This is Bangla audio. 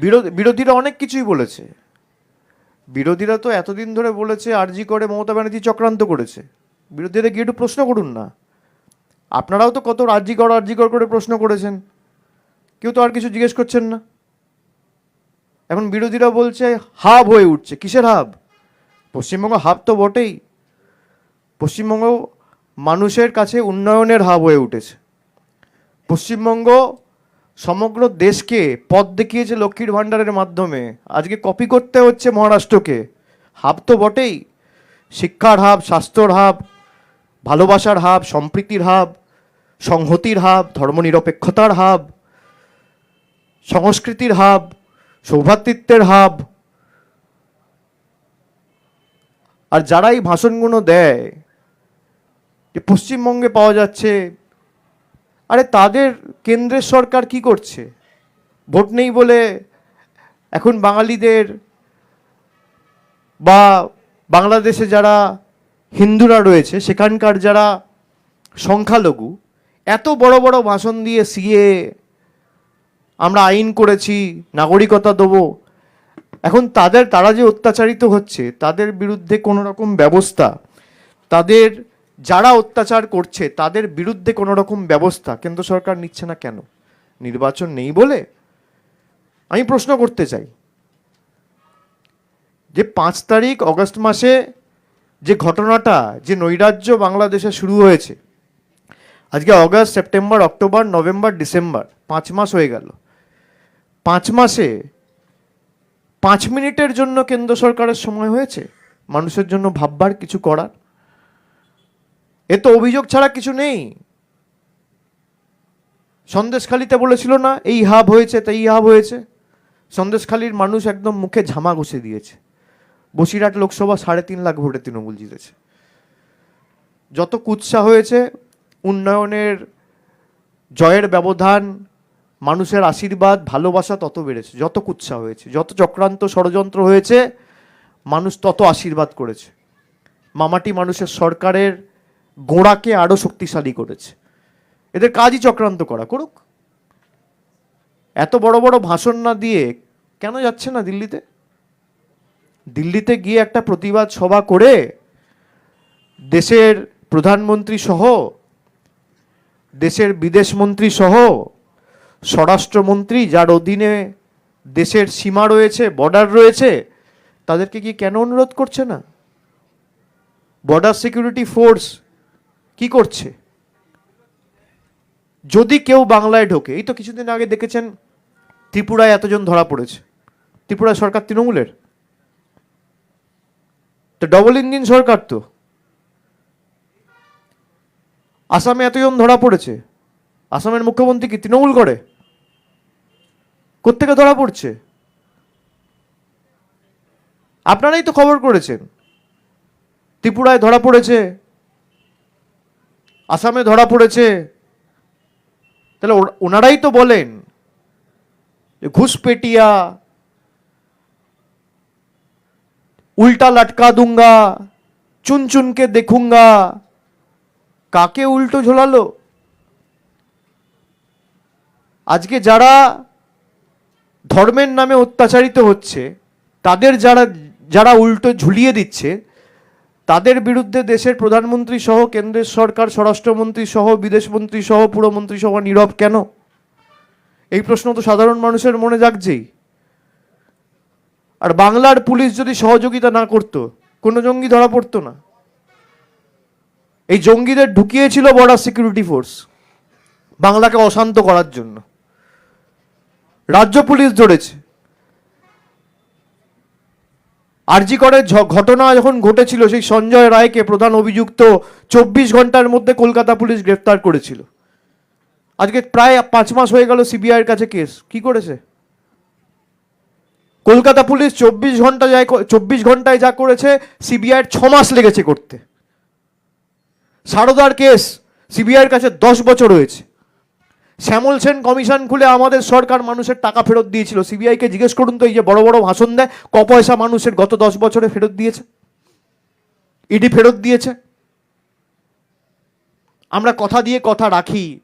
বিরোধী বিরোধীরা অনেক কিছুই বলেছে। বিরোধীরা তো এতদিন ধরে বলেছে, আরজি করে মমতা ব্যানার্জি চক্রান্ত করেছে। বিরোধীরা গিয়ে একটু প্রশ্ন করুন না। আপনারাও তো কত আরজি কর আরজি কর করে প্রশ্ন করেছেন। কেউ তো আর কিছু জিজ্ঞেস করছেন না। এখন বিরোধীরা বলছে, হাব হয়ে উঠছে। কিসের হাব? পশ্চিমবঙ্গ হাব তো বটেই। পশ্চিমবঙ্গ মানুষের কাছে উন্নয়নের হাব হয়ে উঠেছে। পশ্চিমবঙ্গ সমগ্র দেশকে পথ দেখিয়েছে লক্ষ্মীর ভাণ্ডারের মাধ্যমে। আজকে কপি করতে হচ্ছে মহারাষ্ট্রকে। হাব তো বটেই। শিক্ষার হাব, স্বাস্থ্যর হাব, ভালোবাসার হাব, সম্প্রীতির হাব, সংহতির হাব, ধর্মনিরপেক্ষতার হাব, সংস্কৃতির হাব সৌভ্রাতৃত্বের হাব। আর যারা এই ভাষণগুলো দেয়, যে পশ্চিমবঙ্গে পাওয়া যাচ্ছে আরে তাদের কেন্দ্রের সরকার কি করছে? ভোট নেই বলে এখন বাঙালিদের বা বাংলাদেশে যারা হিন্দুরা রয়েছে, সেখানকার যারা সংখ্যালঘু, এত বড় বড় ভাষণ দিয়ে সিএ, আমরা আইন করেছি, নাগরিকতা দেবো, এখন তাদের, তারা যে অত্যাচারিত হচ্ছে, তাদের বিরুদ্ধে কোনো রকম ব্যবস্থা, তাদের যারা অত্যাচার করছে, তাদের বিরুদ্ধে কোনো রকম ব্যবস্থা কেন্দ্র সরকার নিচ্ছে না কেন? নির্বাচন নেই বলে আমি প্রশ্ন করতে চাই। যে পাঁচ তারিখ অগস্ট মাসে যে ঘটনাটা, যে নৈরাজ্য বাংলাদেশে শুরু হয়েছে, আজকে August, September, October, November, December, পাঁচ মাস হয়ে গেল। পাঁচ মাসে পাঁচ মিনিটের জন্য কেন্দ্র সরকারের সময় হয়েছে? মানুষের জন্য ভাববার কিছু করার? এ তো অভিযোগ ছাড়া কিছু নেই। সন্দেশখালিতে বলেছিল না, এই হাব হয়েছে, তাই হাব হয়েছে। সন্দেশখালির মানুষ একদম মুখে ঝামা ঘষে দিয়েছে। বসিরহাট লোকসভা সাড়ে তিন লাখ ভোটে তৃণমূল জিতেছে। যত কুৎসা হয়েছে, উন্নয়নের জয়ের ব্যবধান, মানুষের আশীর্বাদ, ভালোবাসা তত বেড়েছে, যত কুৎসা হয়েছে, যত চক্রান্ত ষড়যন্ত্র হয়েছে, মানুষ তত আশীর্বাদ করেছে। মামাটি মানুষের সরকারের গোড়াকে আরও শক্তিশালী করেছে। এদের কাজই চক্রান্ত করা, করুক। এত বড় বড় ভাষণ না দিয়ে কেন যাচ্ছে না দিল্লিতে? দিল্লিতে গিয়ে একটা প্রতিবাদ সভা করে দেশের প্রধানমন্ত্রী সহ, দেশের বিদেশমন্ত্রী সহ, স্বরাষ্ট্রমন্ত্রী যার অধীনে দেশের সীমা রয়েছে, বর্ডার রয়েছে, তাদেরকে কি কেন অনুরোধ করছে না? বর্ডার সিকিউরিটি ফোর্স কি করছে? যদি কেউ বাংলায় ঢোকে, এই তো কিছুদিন আগে দেখেছেন ত্রিপুরায় এতজন ধরা পড়েছে। ত্রিপুরায় সরকার তৃণমূলের? তো ডবল ইঞ্জিন সরকার তো। আসামে এতজন ধরা পড়েছে। আসামের মুখ্যমন্ত্রী কি তৃণমূল করে? কোত্থেকে ধরা পড়ছে? আপনারাই তো খবর করেছেন। ত্রিপুরায় ধরা পড়েছে আসামে ধরা পড়েছে। তাহলে ওনারাই তো বলেন যে ঘুষপেটিয়া, উল্টা লটকা দুঙ্গা চুন চুনকে দেখুঙ্গা, কাকে উল্টো ঝোলালো? আজকে যারা ধর্মের নামে অত্যাচারিত হচ্ছে, তাদের যারা যারা উল্টো ঝুলিয়ে দিচ্ছে তাদের বিরুদ্ধে দেশের প্রধানমন্ত্রী সহ কেন্দ্রের সরকার, স্বরাষ্ট্রমন্ত্রী সহ, বিদেশমন্ত্রী সহ, পুরমন্ত্রী সহ নীরব কেন? এই প্রশ্ন তো সাধারণ মানুষের মনে জাগছেই। আর বাংলার পুলিশ যদি সহযোগিতা না করতো, কোনো জঙ্গি ধরা পড়তো না। এই জঙ্গিদের ঢুকিয়েছিল বর্ডার সিকিউরিটি ফোর্স বাংলাকে অশান্ত করার জন্য। রাজ্য পুলিশ ধরেছে। আরজি করের ঝ- ঘটনা যখন ঘটেছিল, সেই সঞ্জয় রায়কে প্রধান অভিযুক্ত চব্বিশ ঘণ্টার মধ্যে কলকাতা পুলিশ গ্রেফতার করেছিল। আজকে প্রায় পাঁচ মাস হয়ে গেল সিবিআইয়ের কাছে কেস। কি করেছে? কলকাতা পুলিশ চব্বিশ ঘণ্টা যায় চব্বিশ ঘন্টায় যা করেছে, সিবিআইয়ের ছ মাস লেগেছে করতে। সারদার কেস সিবিআইয়ের কাছে দশ বছর হয়েছে। শ্যামল সেন কমিশন খুলে আমাদের সরকার মানুষের টাকা ফেরত দিয়েছিল। সিবিআইকে জিজ্ঞেস করুন তো, এই যে বড় বড় ভাষণ দেয়, ক পয়সা মানুষের গত দশ বছরে ফেরত দিয়েছে? ইডি ফেরত দিয়েছে? আমরা কথা দিয়ে কথা রাখি।